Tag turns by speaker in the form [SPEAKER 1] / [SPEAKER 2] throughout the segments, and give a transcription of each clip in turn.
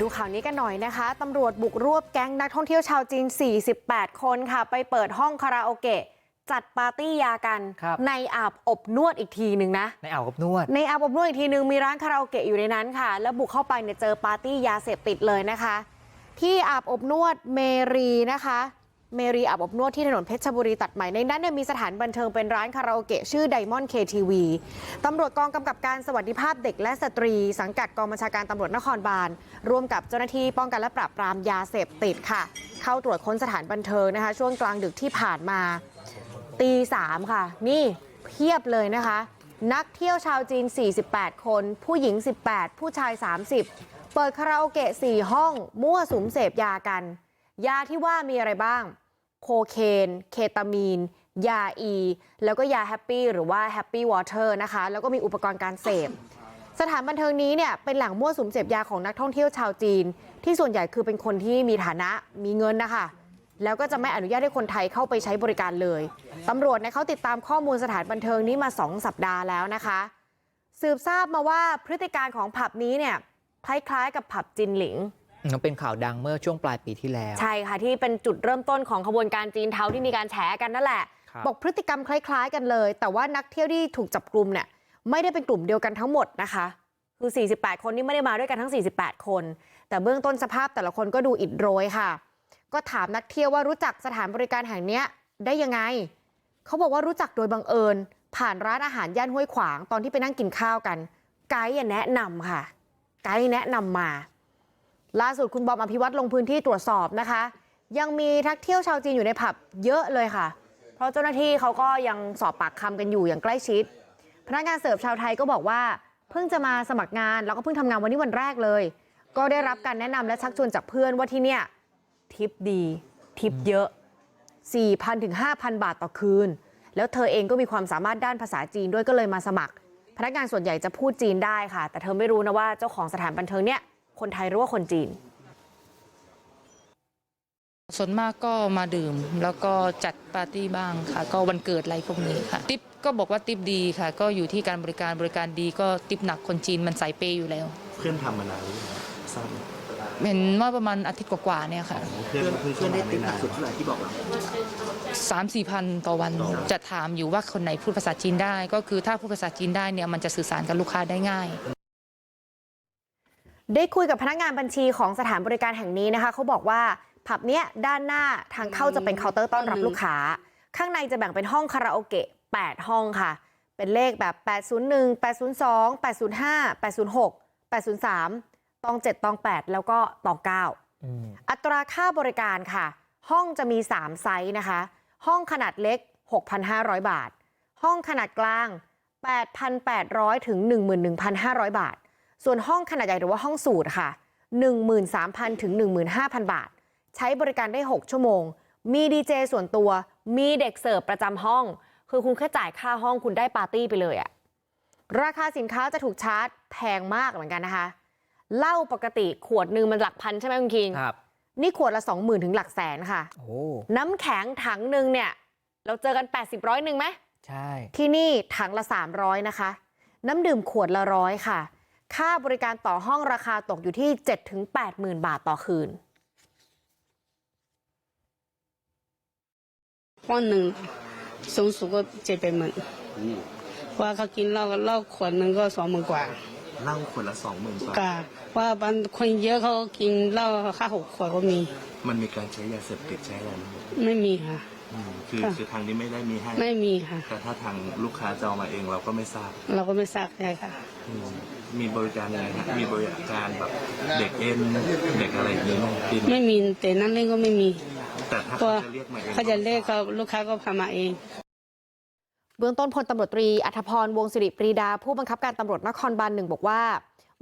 [SPEAKER 1] ดูข่าวนี้กันหน่อยนะคะตำรวจบุกรวบแก๊งนักท่องเที่ยวชาวจีน 48 คนค่ะ ไปเปิดห้องคาราโอเกะ จัดปาร์ตี้ยากัน
[SPEAKER 2] ครับ
[SPEAKER 1] ในอาบอบนวดอีกทีหนึ่งนะ
[SPEAKER 2] ในอ่าวกับนวด
[SPEAKER 1] ในอาบอบนวดอีกทีหนึ่งมีร้านคาราโอเกะอยู่ในนั้นค่ะ แล้วบุกเข้าไปเนี่ยเจอปาร์ตี้ยาเสพติดเลยนะคะ ที่อาบอบนวดเมรีนะคะ เมรีอาบอบนวดที่ถนนเพชรบุรีตัดใหม่ในนั้นเนี่ยมีสถานบันเทิงเป็นร้านคาราโอเกะชื่อไดมอนด์เคทีวีตำรวจกองกำกับการสวัสดิภาพเด็กและสตรี สังกัดกองบัญชาการตำรวจนครบาล ร่วมกับเจ้าหน้าที่ป้องกันและปราบปรามยาเสพติดค่ะ เข้าตรวจค้นสถานบันเทิงนะคะ ช่วงกลางดึกที่ผ่านมาตีสามค่ะ นี่เพียบเลยนะคะ นักเที่ยวชาวจีน 48 คน ผู้หญิง 18 ผู้ชาย 30 เปิดคาราโอเกะ4ห้อง มั่วสุมเสพยากัน ยาที่ว่ามีอะไรบ้าง โคเคนเคตามีนยาอีแล้วก็ยาแฮปปี้หรือว่าแฮปปี้วอเตอร์นะคะแล้วก็มีอุปกรณ์การเสพสถานบันเทิงนี้เนี่ยเป็นแหล่งมั่วสุมเสพยาของนักท่องเที่ยวชาวจีน ที่ส่วนใหญ่คือเป็นคนที่มีฐานะมีเงินนะคะแล้วก็จะไม่อนุญาตให้คนไทยเข้าไปใช้บริการเลยตำรวจเนี่ยเขาติดตามข้อมูลสถานบันเทิงนี้มา2สัปดาห์แล้วนะคะ สืบทราบมาว่าพฤติการของผับนี้เนี่ยคล้ายๆกับผับจินหลิง
[SPEAKER 2] มันเป็นข่าวดังเมื่อช่วงปลายปีที่แล้ว
[SPEAKER 1] ใช่ค่ะที่เป็นจุดเริ่มต้นของขบวนการจีนเทาที่มีการแฉกันนั่นแหละ
[SPEAKER 2] ครับ
[SPEAKER 1] บอกพฤติกรรมคล้าย ๆ กันเลย แต่ว่านักเที่ยวที่ถูกจับกลุ่มเนี่ยไม่ได้เป็นกลุ่มเดียวกันทั้งหมดนะคะคือ 48 คนนี่ไม่ได้มาด้วยกันทั้ง 48 คน แต่เบื้องต้นสภาพแต่ละคนก็ดูอิดโรยค่ะ ก็ถามนักเที่ยวว่ารู้จักสถานบริการแห่งเนี้ยได้ยังไง เขาบอกว่ารู้จักโดยบังเอิญ ผ่านร้านอาหารย่านห้วยขวางตอนที่ไปนั่งกินข้าวกัน ไกด์อะแนะนำค่ะ ไกด์แนะนำมา ล่าสุดคุณบอมอภิวัตรลงพื้นที่ตรวจสอบนะคะยังมีนักเที่ยวชาวจีนอยู่ในผับเยอะเลยค่ะเพราะเจ้าหน้าที่เขาก็ยังสอบปากคำกันอยู่อย่างใกล้ชิดพนักงานเสิร์ฟชาวไทยก็บอกว่าเพิ่งจะมาสมัครงานแล้วก็เพิ่งทำงานวันนี้วันแรกเลย ก็ได้รับการแนะนำและชักชวนจากเพื่อนว่าที่เนี่ยทิปดี ทิปเยอะ 4,000ถึง5,000 บาทต่อคืน แล้วเธอเองก็มีความสามารถด้านภาษาจีนด้วยก็เลยมาสมัคร พนักงานส่วนใหญ่จะพูดจีนได้ค่ะ แต่เธอไม่รู้นะว่าเจ้าของสถานบันเทิงเนี่ย คนไทยหรือว่าคนจีน
[SPEAKER 3] ส่วนมากก็มาดื่มแล้วก็จัดปาร์ตี้บ้างค่ะ ก็วันเกิดอะไรพวกนี้ค่ะ ติปก็บอกว่าติปดีค่ะ ก็อยู่ที่การบริการบริการดีก็ติปหนักคนจีนมันใส่เปย์อยู่แล้ว
[SPEAKER 4] เพื่อนทำมานานหรือยังทราบไหม
[SPEAKER 3] เห็นว่าประมาณอาทิตย์กว่าๆเนี่ยค่ะ
[SPEAKER 4] เพื่อนเพิ่งเข้ามาไม่นาน
[SPEAKER 3] สามสี่พันต่อวันจะถามอยู่ว่าคนไหนพูดภาษาจีนได้ ก็คือถ้าพูดภาษาจีนได้เนี่ยมันจะสื่อสารกับลูกค้าได้ง่าย
[SPEAKER 1] ได้คุยกับพนักงานบัญชีของสถานบริการแห่งนี้นะคะเขาบอกว่าผับเนี้ยด้านหน้าทางเข้าจะเป็นเคาน์เตอร์ต้อนรับลูกค้า ข้างในจะแบ่งเป็นห้องคาราโอเกะ8ห้องค่ะ เป็นเลขแบบ 801 802 805 806 803 ตอง 7 ตอง 8 แล้วก็ตอง 9
[SPEAKER 2] อืม
[SPEAKER 1] อัตราค่าบริการค่ะ ห้องจะมี 3 ไซส์นะคะ ห้องขนาดเล็ก 6,500 บาท ห้องขนาดกลาง 8,800 ถึง 11,500 บาท ส่วนห้องขนาดใหญ่หรือว่าห้องสูตรค่ะ13,000ถึง15,000บาทใช้บริการได้6ชั่วโมง มีดีเจส่วนตัวมีเด็กเสิร์ฟประจำห้อง คือคุณแค่จ่ายค่าห้องคุณได้ปาร์ตี้ไปเลยอะราคาสินค้าจะถูกชาร์จแพงมากเหมือนกันนะคะเหล้าปกติขวดหนึ่งมันหลักพันใช่ไหมคุณคิง
[SPEAKER 2] ครับ
[SPEAKER 1] นี่ขวดละสองหมื่นถึงหลักแสนค่ะ
[SPEAKER 2] โอ้
[SPEAKER 1] น้ำแข็งถังหนึ่งเนี่ย เราเจอกัน80ร้อยหนึ่งไหม
[SPEAKER 2] ใช่
[SPEAKER 1] ที่นี่ถังละ300นะคะ น้ำดื่มขวดละร้อยค่ะ ค่าบริการต่อห้องราคาตกอยู่ที่7-8ถึง8หมื่นบาทต่อคืน
[SPEAKER 5] วันหนึ่งสูงสุดก็เจ็ดแปดหมื่นว่าเขากินเหล้าเหล้าขวดหนึ่งก็สองหมื่นกว่า
[SPEAKER 4] เหล้าขวดละสองหมื่นบาท
[SPEAKER 5] กาว่าบางคนเยอะเขาก็กินเหล้าห้าหกขวดก็มี
[SPEAKER 4] มันมีการใช้ยาเสพติดใช้อะไรไหม
[SPEAKER 5] ไม่มีค่ะ
[SPEAKER 4] อืมคือ
[SPEAKER 5] ค่ะ
[SPEAKER 4] คือทางนี้ไม่ได้มีให้
[SPEAKER 5] ไม่มีค่ะ
[SPEAKER 4] แต่ถ้าทางลูกค้าจะเอามาเองเราก็ไม่ทราบ
[SPEAKER 5] เราก็ไม่ทราบใช่ค่ะ
[SPEAKER 4] อืมมีบริการยังไงฮะมีบริการแบบเด็กเอ็นเด็กอะไรอย่างนี้ไหมดิน
[SPEAKER 5] ไม่มีแต่นั่งเล่นก็ไม่มี
[SPEAKER 4] แต่ถ้า
[SPEAKER 5] เพ
[SPEAKER 4] เขา
[SPEAKER 5] ราะ
[SPEAKER 4] จะเรียกมาเอง
[SPEAKER 5] เขาจะเรียกเขาลูกค้าก็พามาเอง
[SPEAKER 1] เบื้องต้นพลตำรวจตรีอัธพรวงศิริปรีดา ผู้บังคับการตำรวจนครบาลหนึ่งบอกว่า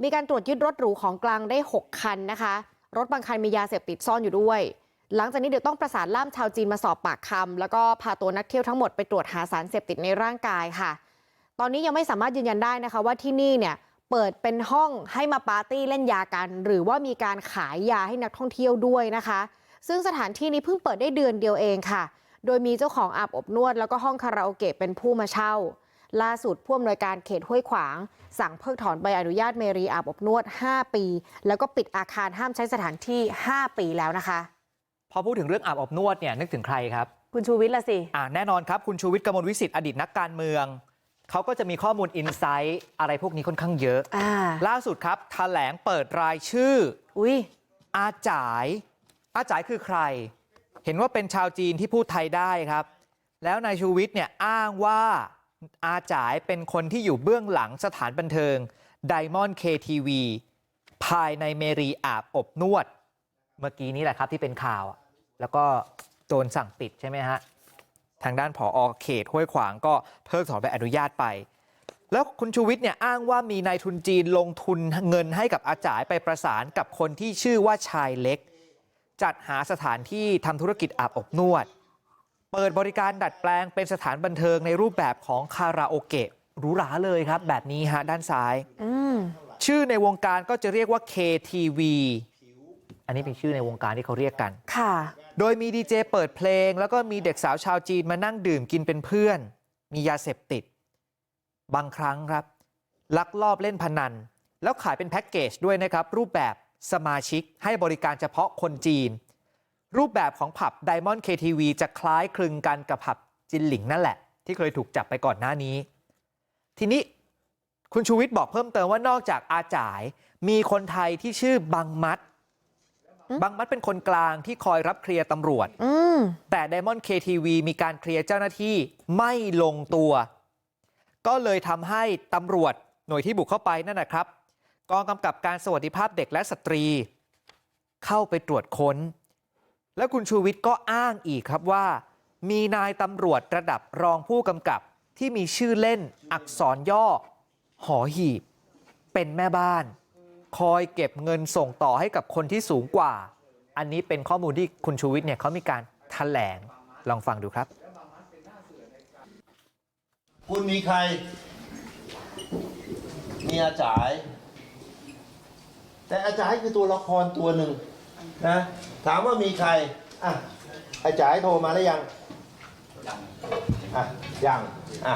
[SPEAKER 1] มีการตรวจยึดรถหรูของกลางได้ 6 คันนะคะ รถบางคันมียาเสพติดซ่อนอยู่ด้วย หลังจากนี้เดี๋ยวต้องประสานล่ามชาวจีนมาสอบปากคำแล้วก็พาตัวนักเที่ยวทั้งหมดไปตรวจหาสารเสพติดในร่างกายค่ะ ตอนนี้ยังไม่สามารถยืนยันได้นะคะว่าที่นี่เนี่ยเปิดเป็นห้องให้มาปาร์ตี้เล่นยากัน หรือว่ามีการขายยาให้นักท่องเที่ยวด้วยนะคะ ซึ่งสถานที่นี้เพิ่งเปิดได้เดือนเดียวเองค่ะ โดยมีเจ้าของอาบอบนวด แล้วก็ห้องคาราโอเกะเป็นผู้มาเช่า ล่าสุดผู้อำนวยการเขตห้วยขวาง สั่งเพิกถอนใบอนุญาตเมรีอาบอบนวด 5 ปี แล้วก็ปิดอาคารห้ามใช้สถานที่ 5 ปีแล้วนะคะ
[SPEAKER 2] อพูดถึงเรื่องอาบอบนวดเนี่ยนึกถึงใครครับ
[SPEAKER 1] คุณชูวิทย์ละสิ
[SPEAKER 2] อ่าแน่นอนครับคุณชูวิทย์กมลวิสิทธิ์อดีตนักการเมืองเขาก็จะมีข้อมูลอินไซต์อะไรพวกนี้ค่อนข้างเยอะ
[SPEAKER 1] อ่า
[SPEAKER 2] ล่าสุดครับแถลงเปิดรายชื่อ
[SPEAKER 1] อุ้ย
[SPEAKER 2] อาจ่ายอาจ่ายคือใคร เห็นว่าเป็นชาวจีนที่พูดไทยได้ครับ แล้วนายชูวิทย์เนี่ยอ้างว่าอาจ่ายเป็นคนที่อยู่เบื้องหลังสถานบันเทิง Diamond KTV ภายในเมรีอาบอบนวด เมื่อกี้นี้แหละครับที่เป็นข่าวอะ แล้วก็โดนสั่งปิดใช่ไหมฮะทางด้านผออเขตห้วยขวางก็เพิกถอนใบอนุญาตไป แล้วคุณชูวิทย์เนี่ยอ้างว่ามีนายทุนจีนลงทุนเงินให้กับอาจ่ายไปประสานกับคนที่ชื่อว่าชายเล็ก จัดหาสถานที่ทำธุรกิจอาบอบนวด เปิดบริการดัดแปลงเป็นสถานบันเทิงในรูปแบบของคาราโอเกะหรูหราเลยครับ แบบนี้ฮะด้านซ้าย
[SPEAKER 1] อืม
[SPEAKER 2] ชื่อในวงการก็จะเรียกว่า KTV อันนี้เป็นชื่อในวงการที่เขาเรียกกัน
[SPEAKER 1] ค่ะ
[SPEAKER 2] โดยมีดีเจเปิดเพลงแล้วก็มีเด็กสาวชาวจีนมานั่งดื่มกินเป็นเพื่อนมียาเสพติดบางครั้งครับลักลอบเล่นพนันแล้วขายเป็นแพ็กเกจด้วยนะครับรูปแบบสมาชิกให้บริการเฉพาะคนจีน รูปแบบของผับ Diamond KTV จะคล้ายคลึงกันกับผับจินหลิงนั่นแหละ ที่เคยถูกจับไปก่อนหน้านี้ ทีนี้คุณชูวิทย์บอกเพิ่มเติมว่านอกจากอาจ่าย มีคนไทยที่ชื่อบังมัด มัดเป็นคนกลางที่คอยรับเคลียร์ตำรวจ
[SPEAKER 1] อืม
[SPEAKER 2] แต่ Diamond KTV มีการเคลียร์เจ้าหน้าที่ไม่ลงตัวก็เลยทำให้ตำรวจหน่วยที่บุกเข้าไปนั่นนะครับกองกำกับการสวัสดิภาพเด็กและสตรีเข้าไปตรวจค้นแล้วคุณชูวิทย์ก็อ้างอีกครับว่ามีนายตำรวจระดับรองผู้กำกับที่มีชื่อเล่นอักษรย่อหอหีบเป็นแม่บ้าน คอยเก็บเงินส่งต่อให้กับคนที่สูงกว่า อันนี้เป็นข้อมูลที่คุณชูวิทย์เนี่ยเขามีการแถลงลองฟังดูครับ
[SPEAKER 6] คุณมีใคร มีอาจาย แต่อาจายคือตัวละครตัวหนึ่งนะถามว่ามีใครอะอาจายโทรมาแล้วยังอะยังอะ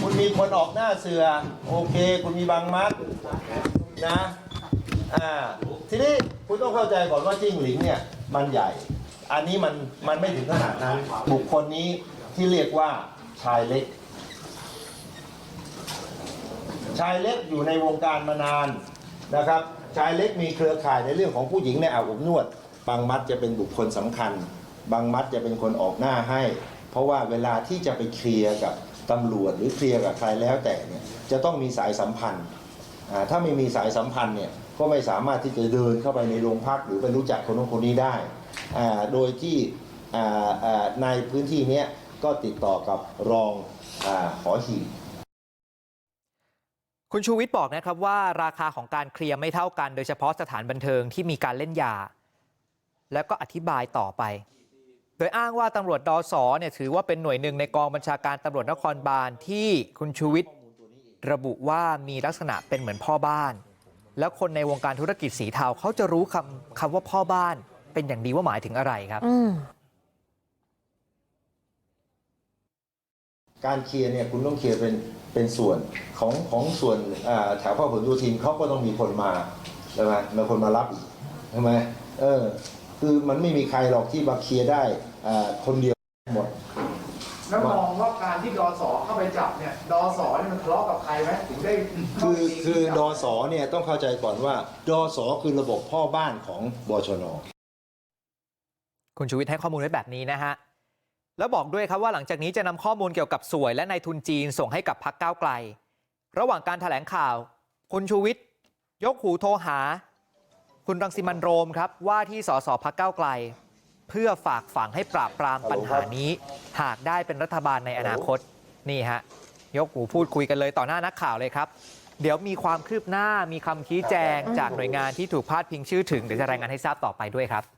[SPEAKER 6] คุณมีคนออกหน้าเสือ โอเค คุณมีบางมัด นะอ่าทีนี้คุณต้องเข้าใจก่อนว่าจิ้งหลิงเนี่ยมันใหญ่ อันนี้มันมันไม่ถึงขนาดนั้น บุคคลนี้ที่เรียกว่าชายเล็ก ชายเล็กอยู่ในวงการมานานนะครับ ชายเล็กมีเครือข่ายในเรื่องของผู้หญิงในอาบอบนวด บางมัดจะเป็นบุคคลสำคัญ บางมัดจะเป็นคนออกหน้าให้ เพราะว่าเวลาที่จะไปเคลียร์กับตำรวจหรือเคลียร์กับใครแล้วแต่เนี่ยจะต้องมีสายสัมพันธ์ ถ้าไม่มีสายสัมพันธ์เนี่ยก็ไม่สามารถที่จะเดินเข้าไปในโรงพักหรือไปรู้จักคนนู้นคนนี้ได้ โดยที่ในพื้นที่นี้ก็ติดต่อกับรองอหอหี
[SPEAKER 2] คุณชูวิทย์บอกนะครับว่าราคาของการเคลียร์ไม่เท่ากัน โดยเฉพาะสถานบันเทิงที่มีการเล่นยา แล้วก็อธิบายต่อไป โดยอ้างว่าตำรวจดอสอเนี่ยถือว่าเป็นหน่วยหนึ่งในกองบัญชาการตำรวจนครบาลที่คุณชูวิทย์ ระบุว่ามีลักษณะเป็นเหมือนพ่อบ้าน แล้วคนในวงการธุรกิจสีเทาเขาจะรู้คำคำว่าพ่อบ้านเป็นอย่างดีว่าหมายถึงอะไรครับ
[SPEAKER 1] อืม
[SPEAKER 6] การเคลียร์เนี่ยคุณต้องเคลียร์เป็นเป็นส่วนของของส่วนอ่าแถวพ่อผลโยธินเขาก็ต้องมีคนมาใช่ไหมมีคนมารับอีกใช่ไหมเออ คือมันไม่มีใครหรอกที่มาเคลียร์ได้อ่าคนเดียวหมด
[SPEAKER 7] แล้วมองว่าการที่ดอสอเข้าไปจับเนี่ย ดอสอนี่มันทะเลาะกับใครไหมถึงได้
[SPEAKER 6] คือคือดอสอเนี่ยต้องเข้าใจก่อนว่า ดอสอคือระบบพ่อบ้านของบชน
[SPEAKER 2] คุณชูวิทย์ให้ข้อมูลไว้แบบนี้นะฮะ แล้วบอกด้วยครับว่าหลังจากนี้จะนำข้อมูลเกี่ยวกับสวยและนายทุนจีนส่งให้กับพักก้าวไกล ระหว่างการถแถลงข่าว คุณชูวิทย์ยกหูโทรหา คุณรังสิมันต์โรมครับ ว่าที่สสพักก้าวไกล เพื่อฝากฝังให้ปราบปรามปัญหานี้ หากได้เป็นรัฐบาลในอนาคตนี่ฮะ ยกหูพูดคุยกันเลยต่อหน้านักข่าวเลยครับ เดี๋ยวมีความคืบหน้ามีคำชี้แจงจากหน่วยงานที่ถูกพาดพิงชื่อถึงเดี๋ยวจะรายงานให้ทราบต่อไปด้วยครับ